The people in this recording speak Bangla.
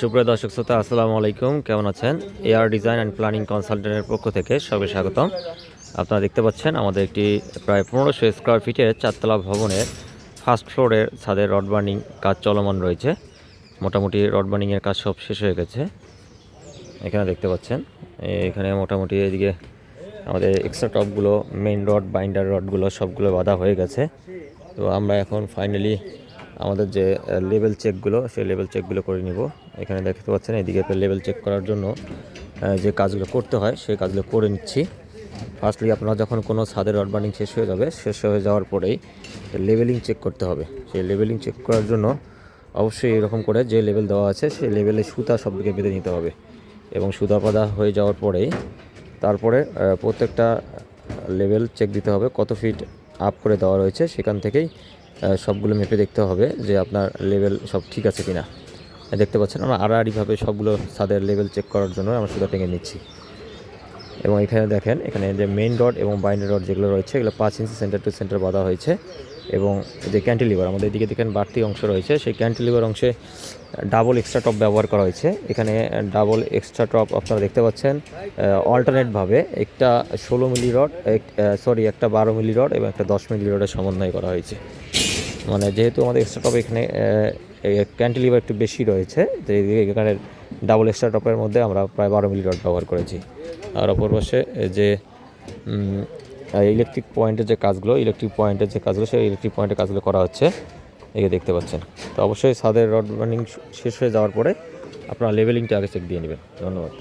সুপ্রিয় দর্শক শ্রোতা, আসসালামু আলাইকুম। কেমন আছেন? এআর ডিজাইন অ্যান্ড প্ল্যানিং কনসালটেন্টের পক্ষ থেকে সবাই স্বাগতম। আপনারা দেখতে পাচ্ছেন আমাদের একটি প্রায় পনেরোশো স্কোয়ার ফিটের চারতলা ভবনের ফার্স্ট ফ্লোরের ছাদের রড বার্নিং কাজ চলমান রয়েছে। মোটামুটি রড বার্নিংয়ের কাজ সব শেষ হয়ে গেছে। এখানে দেখতে পাচ্ছেন, এখানে মোটামুটি এদিকে আমাদের এক্সট্রা টপগুলো মেইন রড বাইন্ডার রডগুলো সবগুলো বাঁধা হয়ে গেছে। তো আমরা এখন ফাইনালি আমাদের যে লেভেল চেকগুলো সেই লেভেল চেকগুলো করে নিব। এখানে দেখতে পাচ্ছেন এদিকে লেভেল চেক করার জন্য যে কাজগুলো করতে হয়, সেই কাজগুলো করে নিচ্ছি। ফার্স্টলি আপনারা যখন কোনো ছাদের রড বার্নিং শেষ হয়ে যাবে, শেষ হয়ে যাওয়ার পরেই লেভেলিং চেক করতে হবে। সেই লেভেলিং চেক করার জন্য অবশ্যই এরকম করে যে লেভেল দেওয়া আছে, সেই লেভেলে সুতা সব দিকে বেঁধে নিতে হবে। এবং সুতা পাতা হয়ে যাওয়ার পরেই তারপরে প্রত্যেকটা লেভেল চেক দিতে হবে, কত ফিট আপ করে দেওয়া রয়েছে, সেখান থেকেই সবগুলো মেপে দেখতে হবে যে আপনার লেভেল সব ঠিক আছে কিনা। দেখতে পাচ্ছেন আমরা আড়াআড়িভাবে সবগুলো ছাদের লেভেল চেক করার জন্য আমরা সুতা টেঙে নিচ্ছি। এবং এখানে দেখেন, এখানে যে মেইন রড এবং বাইন্ডার রড যেগুলো রয়েছে, এগুলো পাঁচ ইঞ্চি সেন্টার টু সেন্টার বাঁধা হয়েছে। এবং যে ক্যান্টিলিভার আমাদের এদিকে দেখেন বাড়তি অংশ রয়েছে। সেই ক্যান্টিলিভার অংশে ডাবল এক্সট্রা টপ ব্যবহার করা হয়েছে। এখানে ডাবল এক্সট্রা টপ আপনারা দেখতে পাচ্ছেন অল্টারনেটভাবে একটা ষোলো মিলি রড সরি একটা বারো মিলি রড এবং একটা দশ মিলি রডের সমন্বয় করা হয়েছে। মানে যেহেতু আমাদের এক্সট্রা টপ এখানে ক্যান্টিলিভার একটু বেশি রয়েছে এখানে ডাবল এক্সট্রা টপের মধ্যে আমরা প্রায় বারো মিলি রড ব্যবহার করেছি। আর অপর পাশে যে ইলেকট্রিক পয়েন্টের যে কাজগুলো ইলেকট্রিক পয়েন্টের যে কাজগুলো, সেই ইলেকট্রিক পয়েন্টের কাজগুলো করা হচ্ছে। একে দেখতে পাচ্ছেন। তো অবশ্যই ছাদের রড রানিং শেষ হয়ে যাওয়ার পরে আপনারা লেভেলিংটা আগে চেক দিয়ে নেবেন। ধন্যবাদ।